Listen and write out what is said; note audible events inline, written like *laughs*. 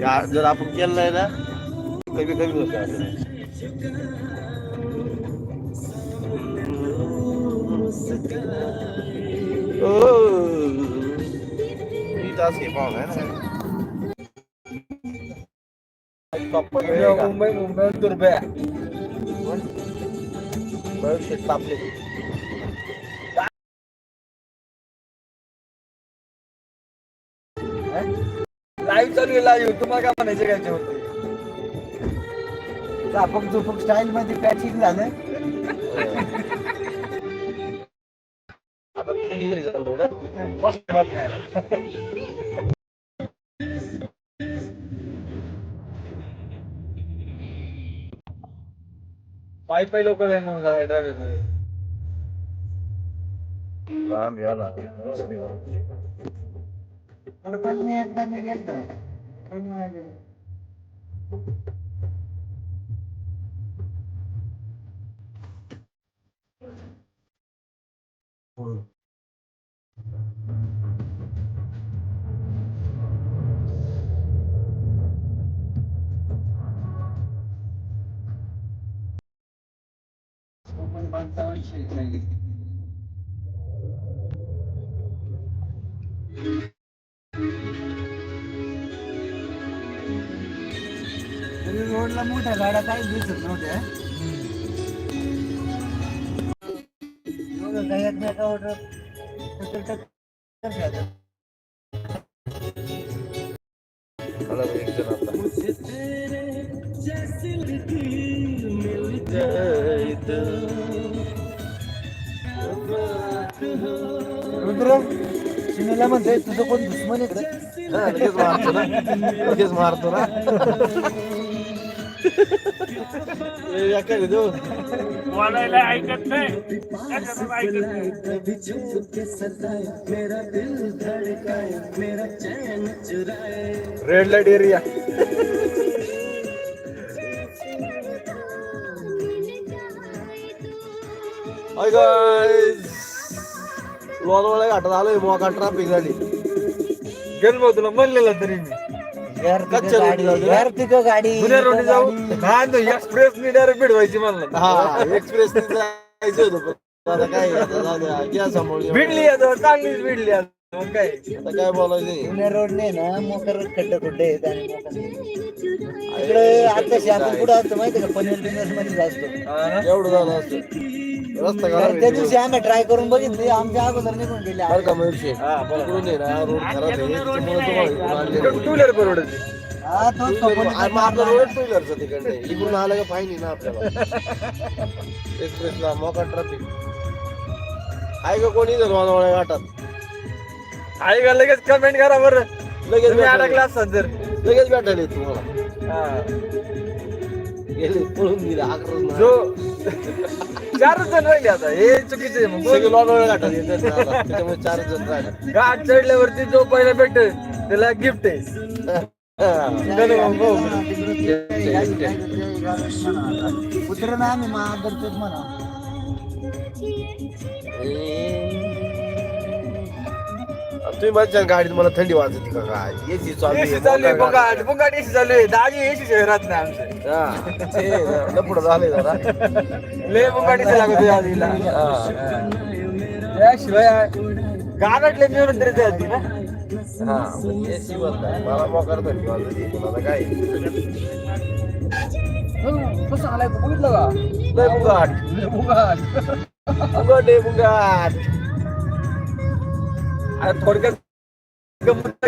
या- जर आपण केलं नाही ना कमी कमी होतं आपल्याला. तास हे पाहून आहे ना? मुंबई मुंबई दुर्बे भविष्यात तापले. लाईव्ह चालू आहे लाईव्ह तुम्हाला काय म्हणायचं काय ते होतं चापक चुपक स्टाईल मध्ये पॅचिंग झालं पायी पायी लोक ड्रायव्हर राम याला पण मी एकदा मी गेलतो पण माझे- पण तरी रोडला मोठ्या गाड्या काही दिसत नव्हत्या काही एकमेकावर टक्कर टक्कर खेळतात. मला एक जण आता रुद्र शिमेला म्हणतोय तुझं कोण दुश्मन इकडे हा, लगेच मारतो ना. लगेच मारतो ना. *laughs* ए, या काय देऊ बोलायला ऐकत नाही. कशातच ऐकत नाही. Red light area hi guys लोणवळ्या घाटात आलोय मोका ट्रॅफिक झाली गेल भाऊ तुला म्हणलेलं तरी मी यार तिथं कच्च्या गाडी रोडला जाऊ. यार तिथं गाडी पुण्या रोटी जाऊ गाडी. हा एक्सप्रेस नि डायरेक्ट भेटवायची म्हणलं हा एक्सप्रेस जायचं होतं पण आता काय आता जाऊ द्या घ्या समोर भिडली आता चांगलीच भिडली आता आता काय बोलायचं? पुणे रोडने ना मोकर खड्डे खुड्डे आहेत आणि मोकर- इकडे आता आपण कुठं असतो माहिती का? पनवेल बिनवेल मध्ये असतो. हा? एवढं झालं असतं. रस्ता तर खराब त्या. दिवशी आम्ही ट्राय करून बघितली. आमच्या अगोदर निघून गेले. बरं का हा, बोला. इकडून ना रोड खराब आहे. त्याच्यामुळे तुम्हाला इकडून आणलेलं आहे. टू व्हीलर परवडत हा तोच तो पण आणि मग आपला रोड टू व्हीलरचा तिकडे इकडून आलं का फाईन आहे ना आपल्याला. *laughs* एक्सप्रेसला मोका ट्रॅफिक आहे का कोणी जर वाजवळ्या घाटात आहे का लगेच कमेंट करा बरं. लगेच तुम्ही अडकला असतात जर लगेच भेटायला येत तुम्हाला. हा. गेले पळून गेले अकरा जो चारच जण राहिले आता हे चुकीचं सगळे येतात. त्याच्यामुळे चारच जण राहिले. घाट चढल्यावरती जो पहिला भेटेल त्याला गिफ्ट आहे. *laughs* आम्ही म्हणा. तुम्ही माझ्या गाडीत मला थंडी वाजते का काय? एसी चालू आहे, एसी चालू आहे बुगाट गाडी. बुगाट एसी चालू आहे. दाजी एसी शहरात नाही आमचं. हा, लफडं झालंय जरा. लय एसी लागत होती आधीला हा. त्याशिवाय गावातले मिळून तरी जाती ना. हा, नाही. मला मोकार थंडी वाजते काय? कसं आलाय? बघितलं का? लय बुगाट बुगाट बुगाट आहे बुगाट अरे थोडक्यात गमत